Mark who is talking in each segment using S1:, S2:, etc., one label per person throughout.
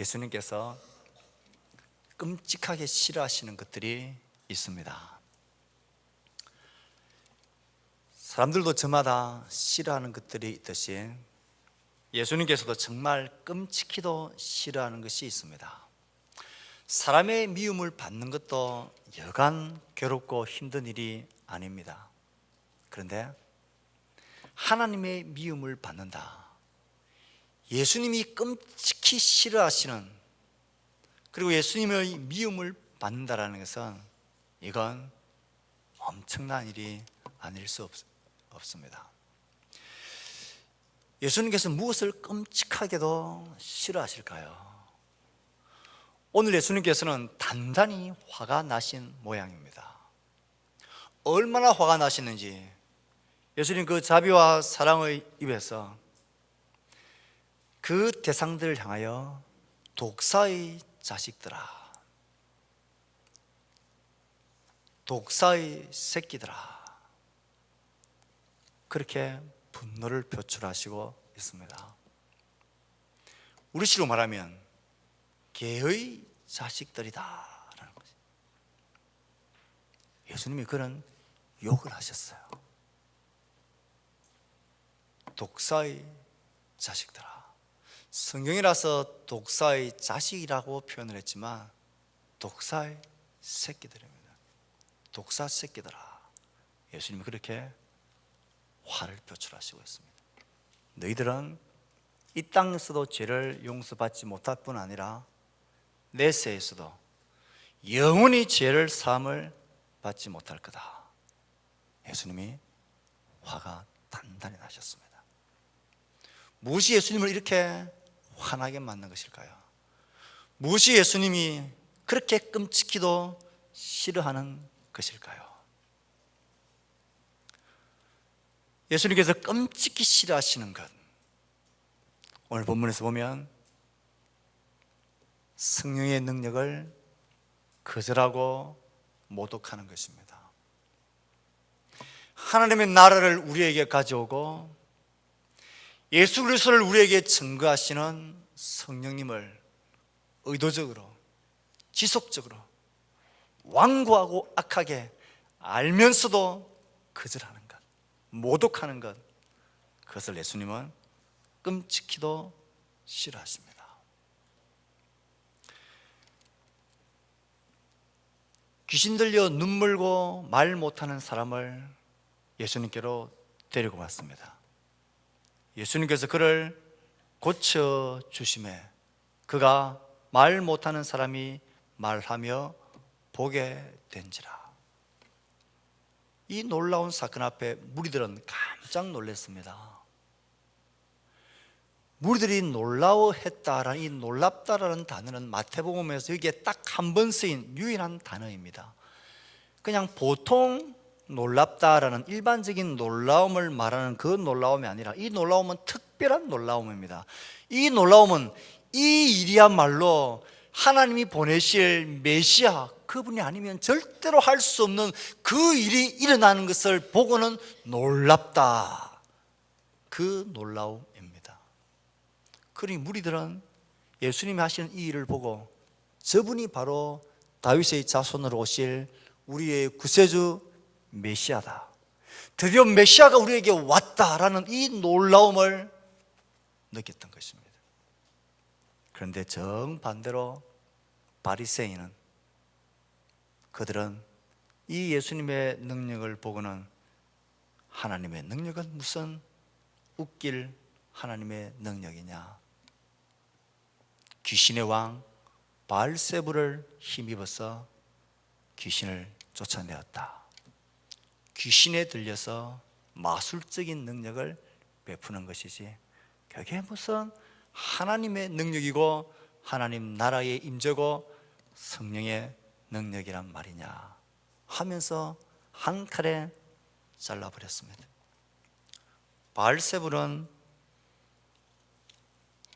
S1: 예수님께서 끔찍하게 싫어하시는 것들이 있습니다. 사람들도 저마다 싫어하는 것들이 있듯이 예수님께서도 정말 끔찍히도 싫어하는 것이 있습니다. 사람의 미움을 받는 것도 여간 괴롭고 힘든 일이 아닙니다. 그런데 하나님의 미움을 받는다. 예수님이 끔찍히 싫어하시는 그리고 예수님의 미움을 받는다라는 것은 이건 엄청난 일이 아닐 수 없, 없습니다. 예수님께서 무엇을 끔찍하게도 싫어하실까요? 오늘 예수님께서는 단단히 화가 나신 모양입니다. 얼마나 화가 나시는지 예수님 그 자비와 사랑의 입에서 그 대상들을 향하여 독사의 자식들아 독사의 새끼들아 그렇게 분노를 표출하시고 있습니다. 우리 시로 말하면 개의 자식들이다 라는 거죠. 예수님이 그런 욕을 하셨어요. 독사의 자식들아. 성경이라서 독사의 자식이라고 표현을 했지만 독사의 새끼들입니다. 독사 새끼들아. 예수님이 그렇게 화를 표출하시고 있습니다. 너희들은 이 땅에서도 죄를 용서받지 못할 뿐 아니라 내세에서도 영원히 죄를 사함을 받지 못할 거다. 예수님이 화가 단단히 나셨습니다. 무엇이 예수님을 이렇게 화나게 만든 것일까요? 무엇이 예수님이 그렇게 끔찍히도 싫어하는 것일까요? 예수님께서 끔찍히 싫어하시는 것. 오늘 본문에서 보면 성령의 능력을 거절하고 모독하는 것입니다. 하나님의 나라를 우리에게 가져오고 예수 그리스도를 우리에게 증거하시는 성령님을 의도적으로 지속적으로 완고하고 악하게 알면서도 거절하는 것, 모독하는 것, 그것을 예수님은 끔찍히도 싫어하십니다. 귀신 들려 눈물고 말 못하는 사람을 예수님께로 데리고 왔습니다. 예수님께서 그를 고쳐 주심에 그가 말 못하는 사람이 말하며 보게 된지라. 이 놀라운 사건 앞에 무리들은 깜짝 놀랐습니다. 무리들이 놀라워했다라는 이 놀랍다라는 단어는 마태복음에서 여기에 딱 한 번 쓰인 유일한 단어입니다. 그냥 보통 놀랍다라는 일반적인 놀라움을 말하는 그 놀라움이 아니라 이 놀라움은 특별한 놀라움입니다. 이 놀라움은 이 일이야말로 하나님이 보내실 메시아 그분이 아니면 절대로 할 수 없는 그 일이 일어나는 것을 보고는 놀랍다. 그 놀라움입니다. 그러니 무리들은 예수님이 하시는 이 일을 보고 저분이 바로 다윗의 자손으로 오실 우리의 구세주 메시아다. 드디어 메시아가 우리에게 왔다라는 이 놀라움을 느꼈던 것입니다. 그런데 정반대로 바리새인은 그들은 이 예수님의 능력을 보고는 하나님의 능력은 무슨 웃길 하나님의 능력이냐? 귀신의 왕 바알세부를 힘입어서 귀신을 쫓아내었다. 귀신에 들려서 마술적인 능력을 베푸는 것이지 그게 무슨 하나님의 능력이고 하나님 나라의 임재고 성령의 능력이란 말이냐 하면서 한 칼에 잘라버렸습니다. 바알세불은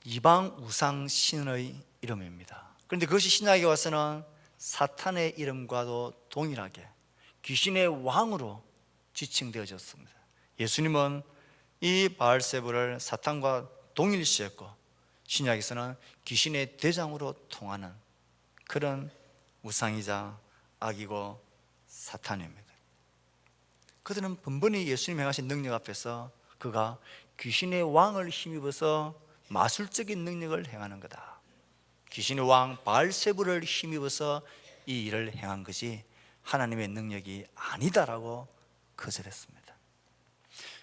S1: 이방 우상 신의 이름입니다. 그런데 그것이 신약에 와서는 사탄의 이름과도 동일하게 귀신의 왕으로 지칭되어졌습니다. 예수님은 이 바알세불을 사탄과 동일시했고 신약에서는 귀신의 대장으로 통하는 그런 우상이자 악이고 사탄입니다. 그들은 번번이 예수님 행하신 능력 앞에서 그가 귀신의 왕을 힘입어서 마술적인 능력을 행하는 거다. 귀신의 왕 바알세부를 힘입어서 이 일을 행한 것이 하나님의 능력이 아니다라고 거절했습니다.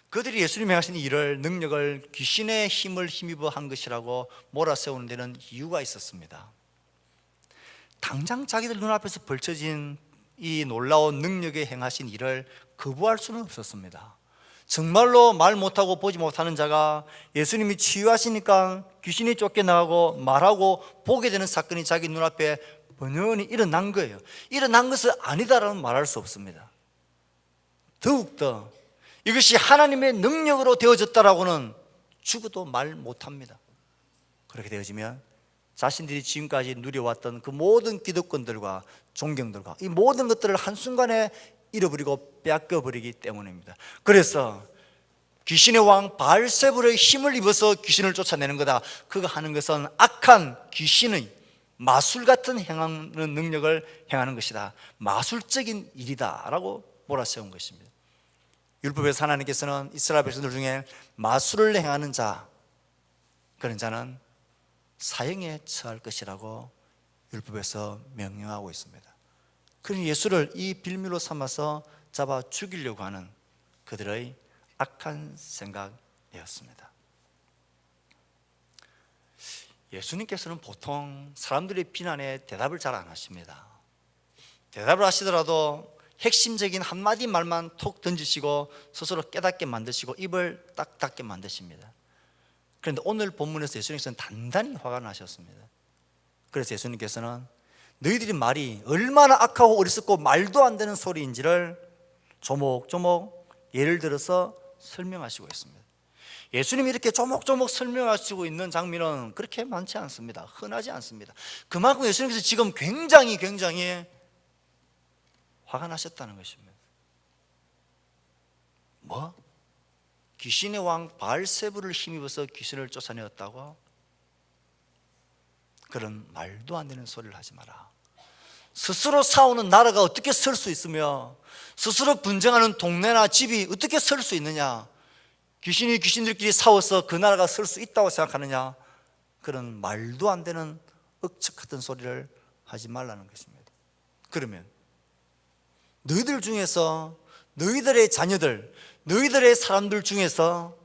S1: 그들이 예수님이 하신 일을 능력을 귀신의 힘을 힘입어 한 것이라고 몰아세우는 데는 이유가 있었습니다. 당장 자기들 눈앞에서 벌쳐진 이 놀라운 능력에 행하신 일을 거부할 수는 없었습니다. 정말로 말 못하고 보지 못하는 자가 예수님이 치유하시니까 귀신이 쫓겨나가고 말하고 보게 되는 사건이 자기 눈앞에 번연히 일어난 거예요. 일어난 것은 아니다라는 말할 수 없습니다. 더욱더 이것이 하나님의 능력으로 되어졌다라고는 죽어도 말 못합니다. 그렇게 되어지면 자신들이 지금까지 누려왔던 그 모든 기득권들과 존경들과 이 모든 것들을 한순간에 잃어버리고 빼앗겨버리기 때문입니다. 그래서 귀신의 왕 바알세불의 힘을 입어서 귀신을 쫓아내는 거다. 그가 하는 것은 악한 귀신의 마술 같은 행하는 능력을 행하는 것이다. 마술적인 일이다라고 몰아세운 것입니다. 율법에서 하나님께서는 이스라엘 백성들 중에 마술을 행하는 자 그런 자는 사형에 처할 것이라고 율법에서 명령하고 있습니다. 그러니 예수를 이 빌미로 삼아서 잡아 죽이려고 하는 그들의 악한 생각이었습니다. 예수님께서는 보통 사람들의 비난에 대답을 잘 안 하십니다. 대답을 하시더라도 핵심적인 한마디 말만 톡 던지시고 스스로 깨닫게 만드시고 입을 딱 닫게 만드십니다. 그런데 오늘 본문에서 예수님께서는 단단히 화가 나셨습니다. 그래서 예수님께서는 너희들이 말이 얼마나 악하고 어리석고 말도 안 되는 소리인지를 조목조목 예를 들어서 설명하시고 있습니다. 예수님이 이렇게 조목조목 설명하시고 있는 장면은 그렇게 많지 않습니다. 흔하지 않습니다. 그만큼 예수님께서 지금 굉장히 굉장히 화가 나셨다는 것입니다. 뭐? 귀신의 왕 바알세부를 힘입어서 귀신을 쫓아내었다고? 그런 말도 안 되는 소리를 하지 마라. 스스로 싸우는 나라가 어떻게 설 수 있으며 스스로 분쟁하는 동네나 집이 어떻게 설 수 있느냐? 귀신이 귀신들끼리 싸워서 그 나라가 설 수 있다고 생각하느냐? 그런 말도 안 되는 억측 같은 소리를 하지 말라는 것입니다. 그러면 너희들 중에서 너희들의 자녀들, 너희들의 사람들 중에서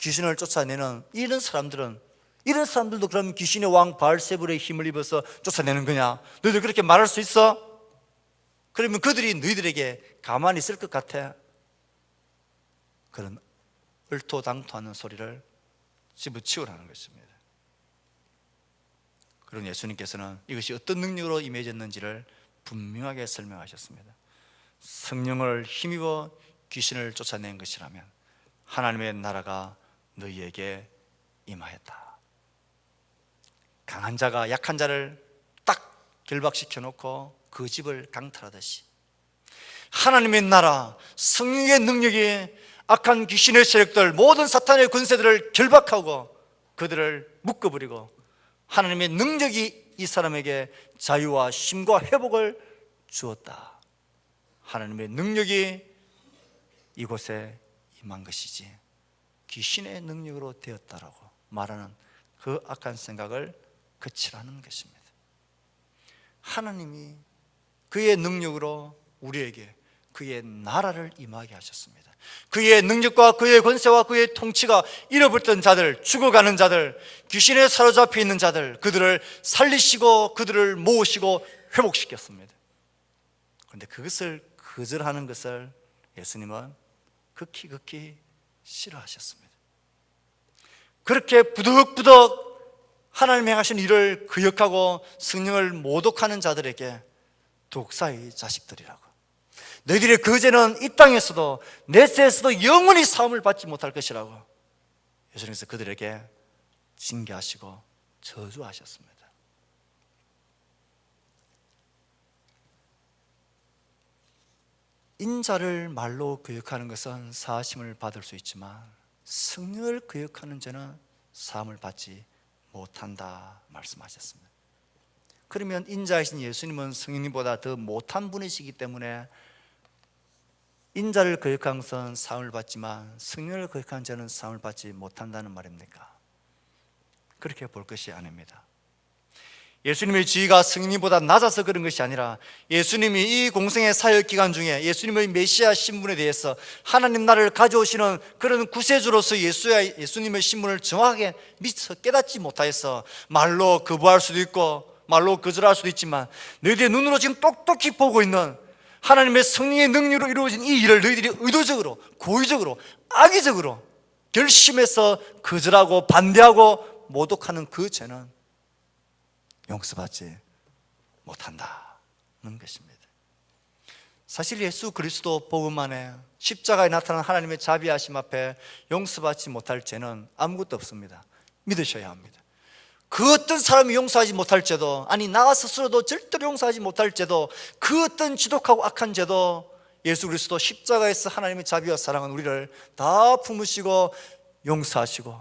S1: 귀신을 쫓아내는 이런 사람들은 이런 사람들도 그럼 귀신의 왕 바알세불의 힘을 입어서 쫓아내는 거냐? 너희들 그렇게 말할 수 있어? 그러면 그들이 너희들에게 가만히 있을 것 같아? 그런 을토당토하는 소리를 집어치우라는 것입니다. 그런 예수님께서는 이것이 어떤 능력으로 임해졌는지를 분명하게 설명하셨습니다. 성령을 힘입어 귀신을 쫓아낸 것이라면 하나님의 나라가 너희에게 임하였다. 강한 자가 약한 자를 딱 결박시켜 놓고 그 집을 강탈하듯이 하나님의 나라, 성령의 능력이 악한 귀신의 세력들, 모든 사탄의 군세들을 결박하고 그들을 묶어버리고 하나님의 능력이 이 사람에게 자유와 쉼과 회복을 주었다. 하나님의 능력이 이곳에 임한 것이지 귀신의 능력으로 되었다라고 말하는 그 악한 생각을 그치라는 것입니다. 하나님이 그의 능력으로 우리에게 그의 나라를 임하게 하셨습니다. 그의 능력과 그의 권세와 그의 통치가 잃어버렸던 자들, 죽어가는 자들, 귀신에 사로잡혀 있는 자들, 그들을 살리시고 그들을 모으시고 회복시켰습니다. 그런데 그것을 거절하는 것을 예수님은 극히 극히 싫어하셨습니다. 그렇게 부득부득 하나님 행하신 일을 거역하고 성령을 모독하는 자들에게 독사의 자식들이라고. 너희들의 거제는 이 땅에서도 내세에서도 영원히 사함을 받지 못할 것이라고. 예수님께서 그들에게 징계하시고 저주하셨습니다. 인자를 말로 거역하는 것은 사심을 받을 수 있지만 성령을 거역하는 자는 사함을 받지 못한다 말씀하셨습니다. 그러면 인자이신 예수님은 성인보다 더 못한 분이시기 때문에 인자를 거역한 것은 사함을 받지만 성령을 거역한 자는 사함을 받지 못한다는 말입니까? 그렇게 볼 것이 아닙니다. 예수님의 지위가 성인보다 낮아서 그런 것이 아니라 예수님이 이 공생의 사역 기간 중에 예수님의 메시아 신분에 대해서 하나님 나라를 가져오시는 그런 구세주로서 예수야, 예수님의 신분을 정확하게 미처 깨닫지 못하여서 말로 거부할 수도 있고 말로 거절할 수도 있지만 너희들의 눈으로 지금 똑똑히 보고 있는 하나님의 성령의 능력으로 이루어진 이 일을 너희들이 의도적으로 고의적으로 악의적으로 결심해서 거절하고 반대하고 모독하는 그 죄는 용서받지 못한다는 것입니다. 사실 예수 그리스도 복음 안에 십자가에 나타난 하나님의 자비하심 앞에 용서받지 못할 죄는 아무것도 없습니다. 믿으셔야 합니다. 그 어떤 사람이 용서하지 못할 죄도 아니 나 스스로도 절대로 용서하지 못할 죄도 그 어떤 지독하고 악한 죄도 예수 그리스도 십자가에서 하나님의 자비와 사랑은 우리를 다 품으시고 용서하시고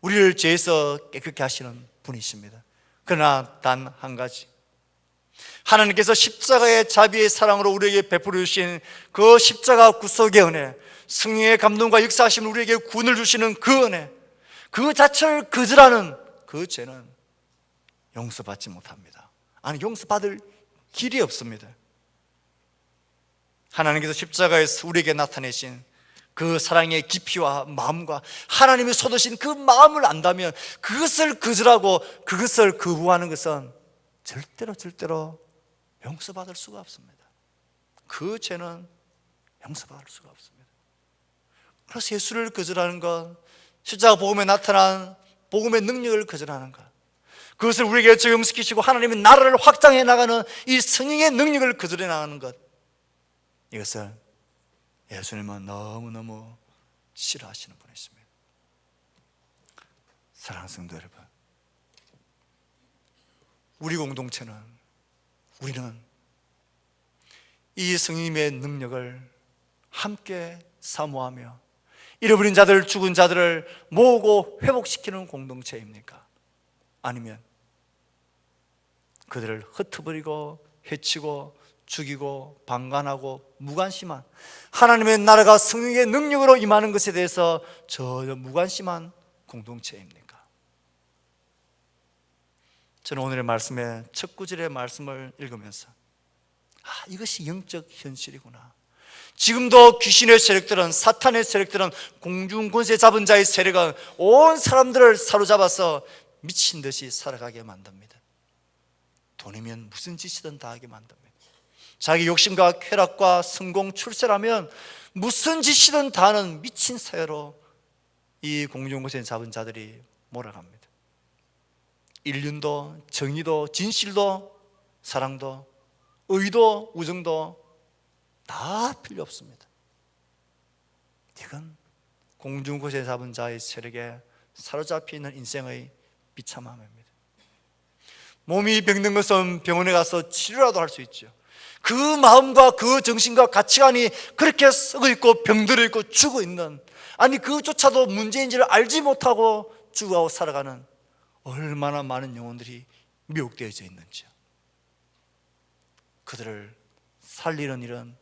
S1: 우리를 죄에서 깨끗게 하시는 분이십니다. 그러나 단 한 가지. 하나님께서 십자가의 자비의 사랑으로 우리에게 베풀어 주신 그 십자가 구속의 은혜 승리의 감동과 역사하심을 우리에게 군을 주시는 그 은혜 그 자체를 거절하는 그 죄는 용서받지 못합니다. 아니 용서받을 길이 없습니다. 하나님께서 십자가에서 우리에게 나타내신 그 사랑의 깊이와 마음과 하나님이 쏟으신 그 마음을 안다면 그것을 거절하고 그것을 거부하는 것은 절대로 절대로 용서받을 수가 없습니다. 그 죄는 용서받을 수가 없습니다. 그래서 예수를 거절하는 것, 십자가 복음에 나타난 복음의 능력을 거절하는 것, 그것을 우리에게 적용시키시고 하나님의 나라를 확장해 나가는 이 성령의 능력을 거절해 나가는 것, 이것을 예수님은 너무너무 싫어하시는 분이십니다. 사랑하는 성도 여러분, 우리 공동체는 우리는 이 성님의 능력을 함께 사모하며 잃어버린 자들, 죽은 자들을 모으고 회복시키는 공동체입니까? 아니면 그들을 흩어버리고 해치고 죽이고 방관하고 무관심한 하나님의 나라가 성령의 능력으로 임하는 것에 대해서 전혀 무관심한 공동체입니까? 저는 오늘의 말씀의 첫 구절의 말씀을 읽으면서 아 이것이 영적 현실이구나. 지금도 귀신의 세력들은 사탄의 세력들은 공중 권세 잡은 자의 세력은 온 사람들을 사로잡아서 미친 듯이 살아가게 만듭니다. 돈이면 무슨 짓이든 다 하게 만듭니다 자기 욕심과 쾌락과 성공, 출세라면 무슨 짓이든 다 하는 미친 사회로 이 공중곳에 잡은 자들이 몰아갑니다. 인륜도, 정의도, 진실도, 사랑도, 의도, 우정도 다 필요 없습니다. 이건 공중곳에 잡은 자의 세력에 사로잡혀 있는 인생의 비참함입니다. 몸이 병든 것은 병원에 가서 치료라도 할 수 있죠. 그 마음과 그 정신과 가치관이 그렇게 썩어 있고 병들어 있고 죽어 있는 아니 그조차도 문제인지를 알지 못하고 죽어가고 살아가는 얼마나 많은 영혼들이 미혹되어져 있는지요. 그들을 살리는 일은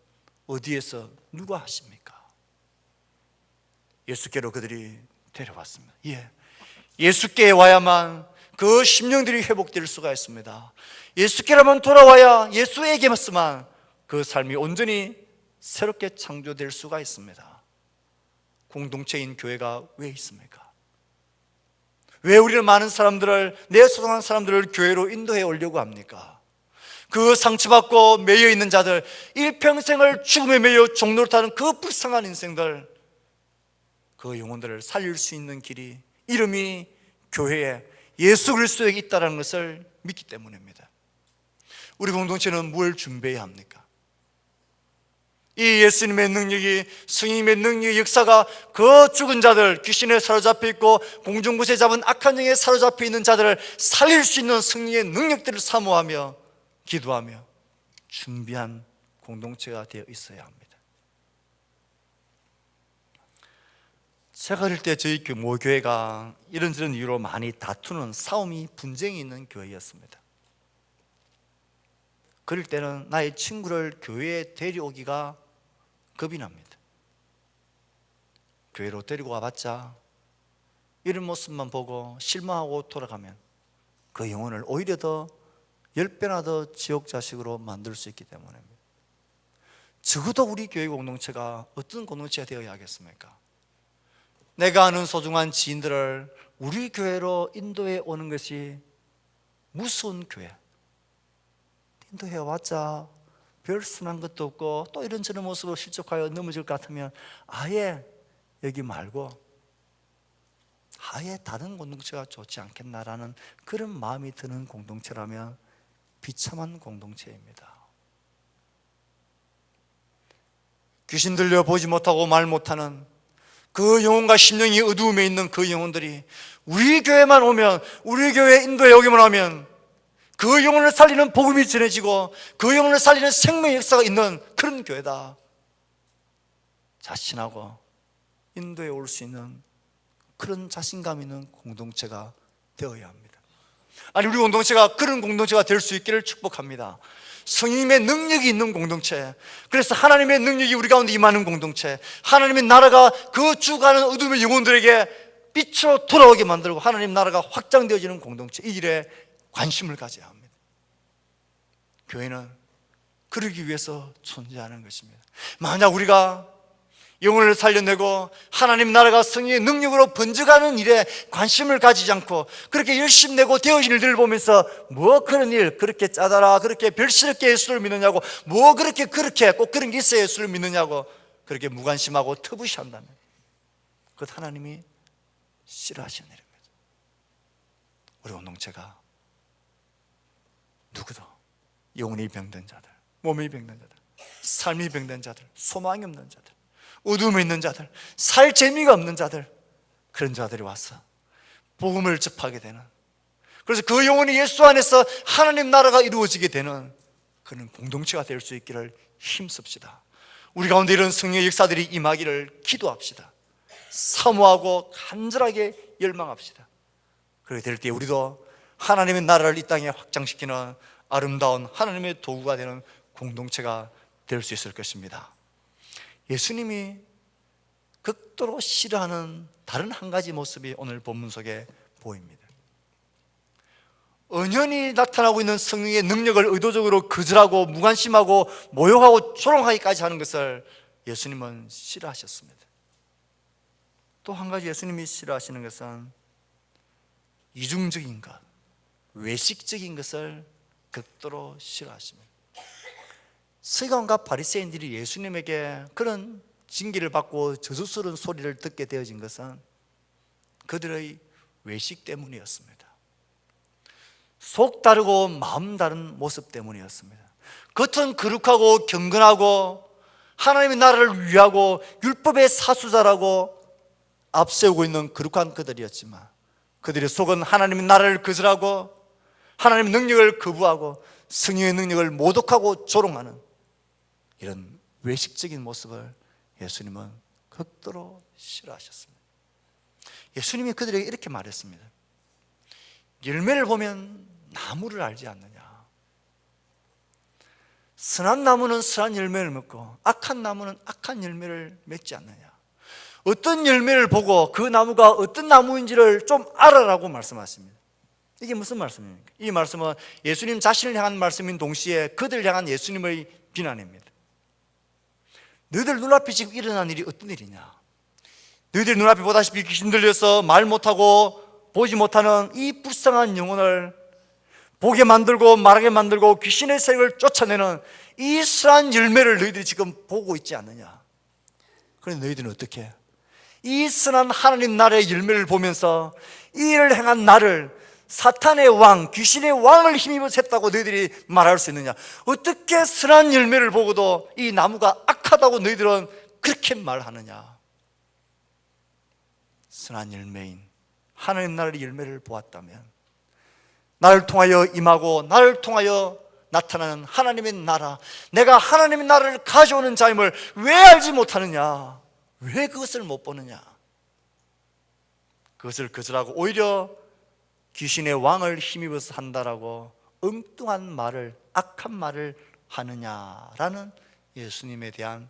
S1: 어디에서 누가 하십니까? 예수께로 그들이 데려왔습니다. 예. 예수께 와야만 그 심령들이 회복될 수가 있습니다. 예수께로만 돌아와야 예수에게만 그 삶이 온전히 새롭게 창조될 수가 있습니다. 공동체인 교회가 왜 있습니까? 왜 우리는 많은 사람들을 내 소중한 사람들을 교회로 인도해 오려고 합니까? 그 상처받고 매여 있는 자들, 일평생을 죽음에 매여 종노릇하는 그 불쌍한 인생들, 그 영혼들을 살릴 수 있는 길이 이름이 교회에 예수 그리스도에 있다는 것을 믿기 때문입니다. 우리 공동체는 뭘 준비해야 합니까? 이 예수님의 능력이 승님의 능력 역사가 그 죽은 자들 귀신에 사로잡혀 있고 공중곳에 잡은 악한 영에 사로잡혀 있는 자들을 살릴 수 있는 승리의 능력들을 사모하며 기도하며 준비한 공동체가 되어 있어야 합니다. 제가 어릴 때 저희 교- 모 교회가 이런저런 이유로 많이 다투는 싸움이 분쟁이 있는 교회였습니다. 그럴 때는 나의 친구를 교회에 데려오기가 겁이 납니다. 교회로 데리고 와봤자 이런 모습만 보고 실망하고 돌아가면 그 영혼을 오히려 더열 배나 더 지옥 자식으로 만들 수 있기 때문입니다. 적어도 우리 교회 공동체가 어떤 공동체가 되어야 하겠습니까? 내가 아는 소중한 지인들을 우리 교회로 인도해 오는 것이 무서운 교회. 인도해 왔자 별 순한 것도 없고 또 이런저런 모습으로 실족하여 넘어질 것 같으면 아예 여기 말고 아예 다른 공동체가 좋지 않겠나라는 그런 마음이 드는 공동체라면 비참한 공동체입니다. 귀신 들려 보지 못하고 말 못하는 그 영혼과 심령이 어두움에 있는 그 영혼들이 우리 교회만 오면 우리 교회 인도에 오기만 하면 그 영혼을 살리는 복음이 전해지고 그 영혼을 살리는 생명의 역사가 있는 그런 교회다. 자신하고 인도에 올 수 있는 그런 자신감 있는 공동체가 되어야 합니다. 아니 우리 공동체가 그런 공동체가 될 수 있기를 축복합니다. 성령님의 능력이 있는 공동체. 그래서 하나님의 능력이 우리 가운데 임하는 공동체. 하나님의 나라가 그 주가는 어둠의 영혼들에게 빛으로 돌아오게 만들고 하나님 나라가 확장되어지는 공동체. 이 일에 관심을 가져야 합니다. 교회는 그러기 위해서 존재하는 것입니다. 만약 우리가 영혼을 살려내고 하나님 나라가 성령의 능력으로 번져가는 일에 관심을 가지지 않고 그렇게 열심히 내고 되어진 일들을 보면서 뭐 그런 일 그렇게 짜다라 그렇게 별스럽게 예수를 믿느냐고 뭐 그렇게 그렇게 꼭 그런 게 있어야 예수를 믿느냐고 그렇게 무관심하고 터부시한다면 그것 하나님이 싫어하시는 일입니다 우리 공동체가 누구도 영혼이 병든 자들 몸이 병든 자들 삶이 병든 자들 소망이 없는 자들 어둠에 있는 자들, 살 재미가 없는 자들, 그런 자들이 와서 복음을 접하게 되는 그래서 그 영혼이 예수 안에서 하나님 나라가 이루어지게 되는 그런 공동체가 될 수 있기를 힘씁시다. 우리 가운데 이런 성령의 역사들이 임하기를 기도합시다. 사모하고 간절하게 열망합시다. 그렇게 될 때 우리도 하나님의 나라를 이 땅에 확장시키는 아름다운 하나님의 도구가 되는 공동체가 될 수 있을 것입니다. 예수님이 극도로 싫어하는 다른 한 가지 모습이 오늘 본문 속에 보입니다. 은연히 나타나고 있는 성령의 능력을 의도적으로 거절하고 무관심하고 모욕하고 조롱하기까지 하는 것을 예수님은 싫어하셨습니다. 또 한 가지 예수님이 싫어하시는 것은 이중적인 것, 외식적인 것을 극도로 싫어하십니다. 서기관과 바리새인들이 예수님에게 그런 징계를 받고 저주스러운 소리를 듣게 되어진 것은 그들의 외식 때문이었습니다. 속 다르고 마음 다른 모습 때문이었습니다. 겉은 거룩하고 경건하고 하나님의 나라를 위하고 율법의 사수자라고 앞세우고 있는 거룩한 그들이었지만 그들의 속은 하나님의 나라를 거절하고 하나님의 능력을 거부하고 성령의 능력을 모독하고 조롱하는 이런 외식적인 모습을 예수님은 극도로 싫어하셨습니다. 예수님이 그들에게 이렇게 말했습니다. 열매를 보면 나무를 알지 않느냐. 선한 나무는 선한 열매를 맺고 악한 나무는 악한 열매를 맺지 않느냐. 어떤 열매를 보고 그 나무가 어떤 나무인지를 좀 알아라고 말씀하십니다. 이게 무슨 말씀입니까? 이 말씀은 예수님 자신을 향한 말씀인 동시에 그들 향한 예수님의 비난입니다. 너희들 눈앞에 지금 일어난 일이 어떤 일이냐? 너희들 눈앞에 보다시피 귀신 들려서 말 못하고 보지 못하는 이 불쌍한 영혼을 보게 만들고 말하게 만들고 귀신의 세력을 쫓아내는 이 선한 열매를 너희들이 지금 보고 있지 않느냐? 그런데 너희들은 어떻게? 이 선한 하나님 나라의 열매를 보면서 이 일을 행한 나를 사탄의 왕, 귀신의 왕을 힘입어 샜다고 너희들이 말할 수 있느냐? 어떻게 선한 열매를 보고도 이 나무가 악하다고 너희들은 그렇게 말하느냐? 선한 열매인 하나님 나라의 열매를 보았다면 나를 통하여 임하고 나를 통하여 나타나는 하나님의 나라 내가 하나님의 나라를 가져오는 자임을 왜 알지 못하느냐? 왜 그것을 못 보느냐? 그것을 거절하고 오히려 귀신의 왕을 힘입어서 한다라고 엉뚱한 말을 악한 말을 하느냐라는 예수님에 대한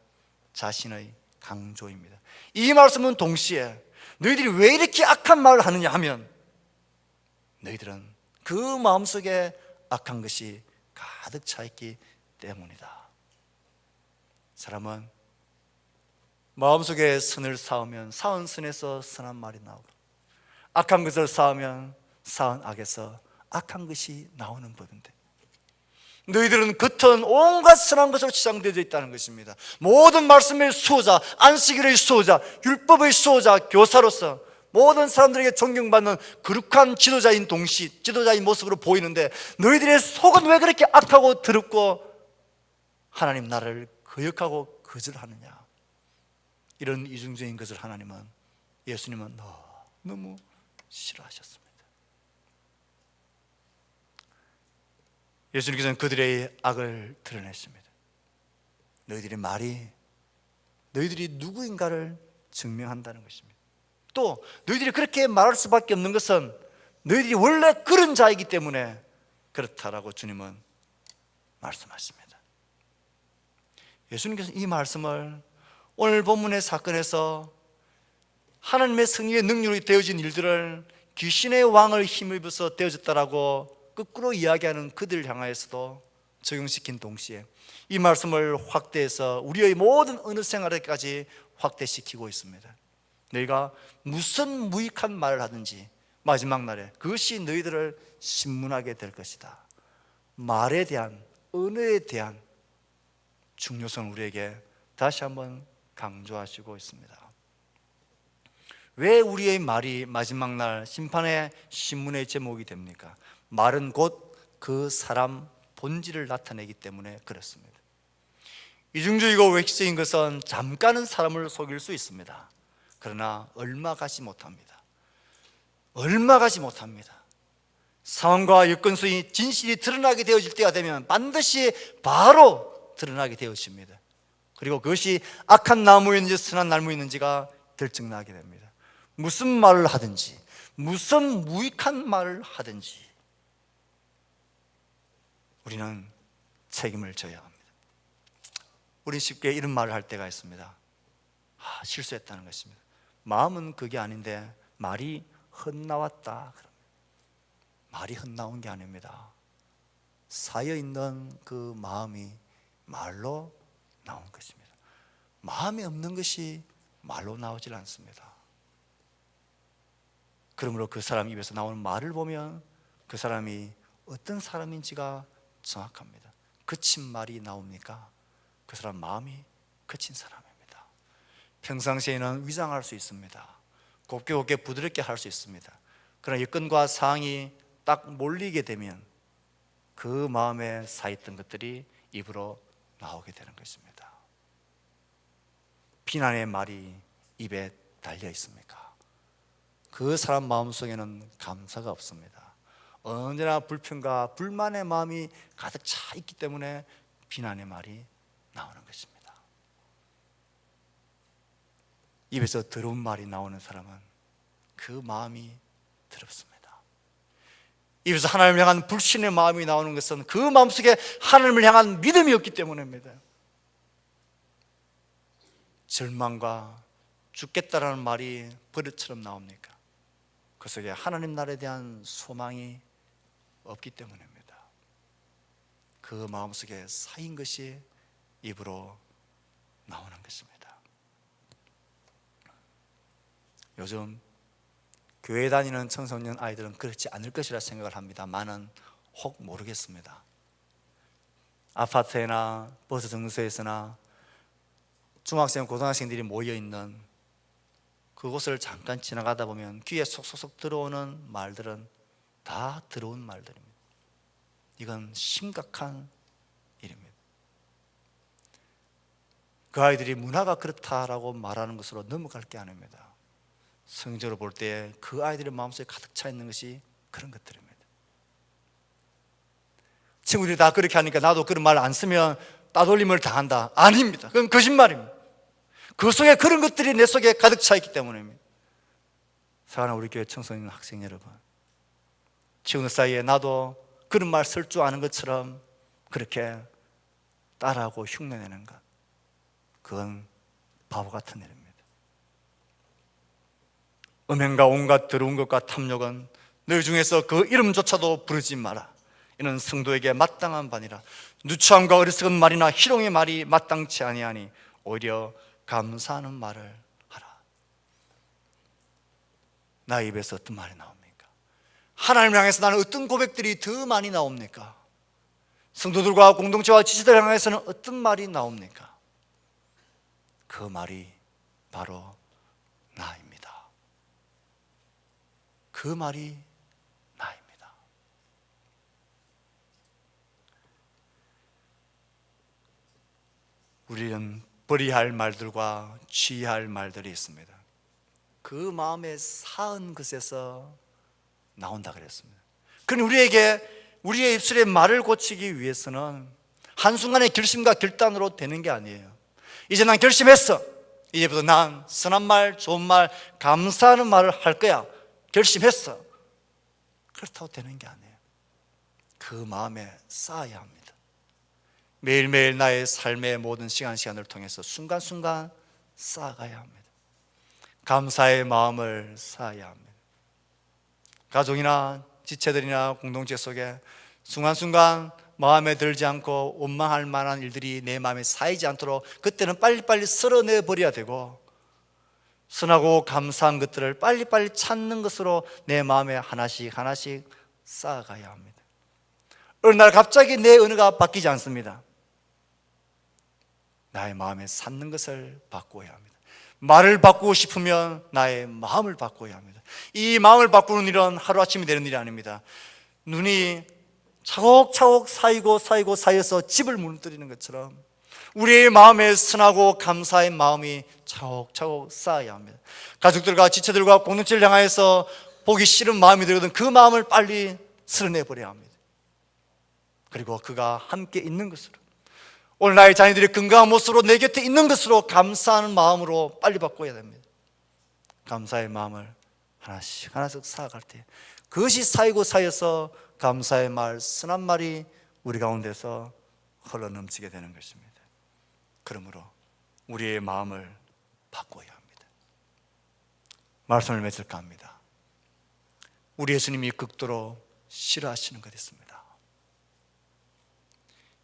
S1: 자신의 강조입니다. 이 말씀은 동시에 너희들이 왜 이렇게 악한 말을 하느냐 하면 너희들은 그 마음속에 악한 것이 가득 차 있기 때문이다. 사람은 마음속에 선을 쌓으면 쌓은 선에서 선한 말이 나오고 악한 것을 쌓으면 쌓은 악에서 악한 것이 나오는 법인데 너희들은 겉은 온갖 선한 것으로 치장되어 있다는 것입니다 모든 말씀의 수호자, 안식일의 수호자, 율법의 수호자, 교사로서 모든 사람들에게 존경받는 거룩한 지도자인 동시, 지도자인 모습으로 보이는데 너희들의 속은 왜 그렇게 악하고 더럽고 하나님 나를 거역하고 거절하느냐 이런 이중적인 것을 하나님은 예수님은 너무 싫어하셨습니다. 예수님께서는 그들의 악을 드러냈습니다. 너희들의 말이 너희들이 누구인가를 증명한다는 것입니다. 또 너희들이 그렇게 말할 수밖에 없는 것은 너희들이 원래 그런 자이기 때문에 그렇다라고 주님은 말씀하십니다. 예수님께서 이 말씀을 오늘 본문의 사건에서 하나님의 승리의 능력이 되어진 일들을 귀신의 왕을 힘입어서 되어졌다라고 거꾸로 이야기하는 그들을 향하여서도 적용시킨 동시에 이 말씀을 확대해서 우리의 모든 어느 생활에까지 확대시키고 있습니다. 너희가 무슨 무익한 말을 하든지 마지막 날에 그것이 너희들을 신문하게 될 것이다. 말에 대한 언어에 대한 중요성을 우리에게 다시 한번 강조하시고 있습니다. 왜 우리의 말이 마지막 날 심판의 신문의 제목이 됩니까? 말은 곧 그 사람 본질을 나타내기 때문에 그렇습니다. 이중적이고 외식적인 것은 잠깐은 사람을 속일 수 있습니다. 그러나 얼마 가지 못합니다. 얼마 가지 못합니다. 상황과 여건 수의 진실이 드러나게 되어질 때가 되면 반드시 바로 드러나게 되어집니다. 그리고 그것이 악한 나무였는지 선한 나무였는지가 결정나게 됩니다. 무슨 말을 하든지, 무슨 무익한 말을 하든지, 우리는 책임을 져야 합니다. 우리 쉽게 이런 말을 할 때가 있습니다. 아, 실수했다는 것입니다. 마음은 그게 아닌데 말이 헛나왔다. 말이 헛나온 게 아닙니다. 쌓여 있는 그 마음이 말로 나온 것입니다. 마음에 없는 것이 말로 나오질 않습니다. 그러므로 그 사람 입에서 나오는 말을 보면 그 사람이 어떤 사람인지가 정확합니다. 그친 말이 나옵니까? 그 사람 마음이 그친 사람입니다. 평상시에는 위장할 수 있습니다. 곱게 곱게 부드럽게 할 수 있습니다. 그러나 여건과 상황이 딱 몰리게 되면 그 마음에 쌓였던 것들이 입으로 나오게 되는 것입니다. 비난의 말이 입에 달려 있습니까? 그 사람 마음속에는 감사가 없습니다. 언제나 불평과 불만의 마음이 가득 차 있기 때문에 비난의 말이 나오는 것입니다. 입에서 더러운 말이 나오는 사람은 그 마음이 더럽습니다. 입에서 하나님을 향한 불신의 마음이 나오는 것은 그 마음속에 하나님을 향한 믿음이 없기 때문입니다. 절망과 죽겠다라는 말이 버릇처럼 나옵니까? 그 속에 하나님 나라에 대한 소망이 없기 때문입니다. 그 마음속에 쌓인 것이 입으로 나오는 것입니다. 요즘 교회 다니는 청소년 아이들은 그렇지 않을 것이라 생각을 합니다만은 혹 모르겠습니다. 아파트나 버스 정류소에서나 중학생, 고등학생들이 모여 있는 그곳을 잠깐 지나가다 보면 귀에 속속속 들어오는 말들은 다 들어온 말들입니다. 이건 심각한 일입니다. 그 아이들이 문화가 그렇다라고 말하는 것으로 넘어갈 게 아닙니다. 성적으로 볼 때 그 아이들의 마음속에 가득 차 있는 것이 그런 것들입니다. 친구들이 다 그렇게 하니까 나도 그런 말 안 쓰면 따돌림을 당한다. 아닙니다. 그건 거짓말입니다. 그 속에 그런 것들이 내 속에 가득 차 있기 때문입니다. 사랑하는 우리 교회 청소년 학생 여러분 치우는 사이에 나도 그런 말 쓸 줄 아는 것처럼 그렇게 따라하고 흉내내는 것. 그건 바보 같은 일입니다. 음행과 온갖 더러운 것과 탐욕은 너희 중에서 그 이름조차도 부르지 마라. 이는 성도에게 마땅한 반이라. 누추함과 어리석은 말이나 희롱의 말이 마땅치 아니하니 오히려 감사하는 말을 하라. 나 입에서 어떤 말이 나옵니까? 하나님을 향해서 나는 어떤 고백들이 더 많이 나옵니까? 성도들과 공동체와 지지들 향해서는 어떤 말이 나옵니까? 그 말이 바로 나입니다. 그 말이 나입니다. 우리는 버려야 할 말들과 취할 말들이 있습니다. 그 마음의 사은 것에서 나온다 그랬습니다. 그럼 우리에게 우리의 입술의 말을 고치기 위해서는 한순간의 결심과 결단으로 되는 게 아니에요. 이제 난 결심했어. 이제부터 난 선한 말, 좋은 말, 감사하는 말을 할 거야. 결심했어. 그렇다고 되는 게 아니에요. 그 마음에 쌓아야 합니다. 매일매일 나의 삶의 모든 시간 시간을 통해서 순간순간 쌓아가야 합니다. 감사의 마음을 쌓아야 합니다. 가족이나 지체들이나 공동체 속에 순간순간 마음에 들지 않고 원망할 만한 일들이 내 마음에 쌓이지 않도록 그때는 빨리빨리 쓸어내 버려야 되고 선하고 감사한 것들을 빨리빨리 찾는 것으로 내 마음에 하나씩 하나씩 쌓아가야 합니다. 어느 날 갑자기 내 언어가 바뀌지 않습니다. 나의 마음에 쌓는 것을 바꾸어야 합니다. 말을 바꾸고 싶으면 나의 마음을 바꿔야 합니다. 이 마음을 바꾸는 일은 하루아침이 되는 일이 아닙니다. 눈이 차곡차곡 쌓이고 쌓이고 쌓여서 집을 무너뜨리는 것처럼 우리의 마음에 선하고 감사의 마음이 차곡차곡 쌓아야 합니다. 가족들과 지체들과 공동체를 향하여서 보기 싫은 마음이 들거든 그 마음을 빨리 쓸어내버려야 합니다. 그리고 그가 함께 있는 것으로 오늘 나의 자녀들이 건강한 모습으로 내 곁에 있는 것으로 감사하는 마음으로 빨리 바꿔야 됩니다. 감사의 마음을 하나씩 하나씩 쌓아갈 때 그것이 쌓이고 쌓여서 감사의 말, 선한 말이 우리 가운데서 흘러 넘치게 되는 것입니다. 그러므로 우리의 마음을 바꿔야 합니다. 말씀을 맺을까 합니다. 우리 예수님이 극도로 싫어하시는 것 있습니다.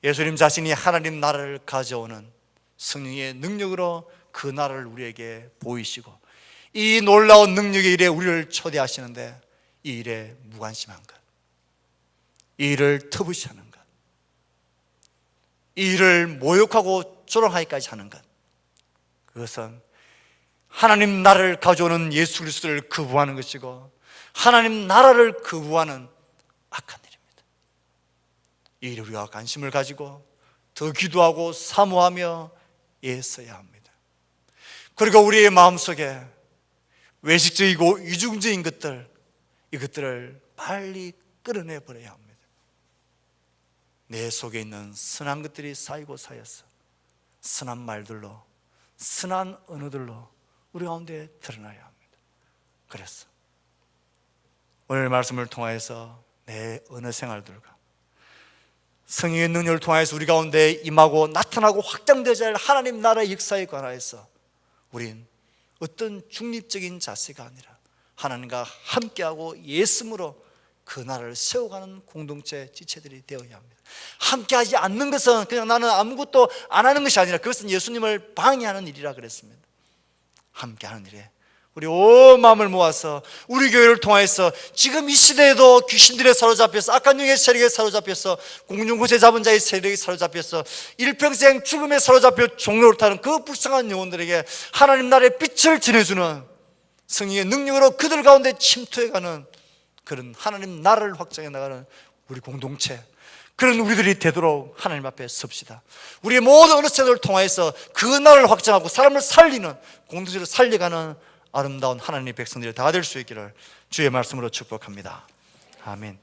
S1: 예수님 자신이 하나님 나라를 가져오는 성령의 능력으로 그 나라를 우리에게 보이시고 이 놀라운 능력의 일에 우리를 초대하시는데 이 일에 무관심한 것, 이 일을 터부시하는 것, 이 일을 모욕하고 조롱하기까지 하는 것, 그것은 하나님 나라를 가져오는 예수 그리스도를 거부하는 것이고 하나님 나라를 거부하는 악한 일입니다. 이 일에 우리가 관심을 가지고 더 기도하고 사모하며 애써야 합니다. 그리고 우리의 마음속에 외식적이고 이중적인 것들 이것들을 빨리 끌어내 버려야 합니다. 내 속에 있는 선한 것들이 쌓이고 쌓였어. 선한 말들로, 선한 언어들로 우리 가운데 드러나야 합니다. 그래서 오늘 말씀을 통하여서 내 언어 생활들과 성령의 능력을 통하여서 우리 가운데 임하고 나타나고 확장되어야 할 하나님 나라의 역사에 관하여서 우린 어떤 중립적인 자세가 아니라 하나님과 함께하고 예수으로 그 나라를 세워가는 공동체 지체들이 되어야 합니다. 함께하지 않는 것은 그냥 나는 아무것도 안 하는 것이 아니라 그것은 예수님을 방해하는 일이라 그랬습니다. 함께하는 일에 우리 온 마음을 모아서 우리 교회를 통해서 지금 이 시대에도 귀신들에 사로잡혀서 악한 영의 세력에 사로잡혀서 공중구세 잡은 자의 세력에 사로잡혀서 일평생 죽음에 사로잡혀 종로를 타는 그 불쌍한 영혼들에게 하나님 나라의 빛을 전해주는 성령의 능력으로 그들 가운데 침투해가는 그런 하나님 나라를 확장해 나가는 우리 공동체 그런 우리들이 되도록 하나님 앞에 섭시다. 우리의 모든 어느 세대를 통하여서 그 나라를 확장하고 사람을 살리는 공동체를 살려가는 아름다운 하나님의 백성들이 다 될 수 있기를 주의 말씀으로 축복합니다. 아멘.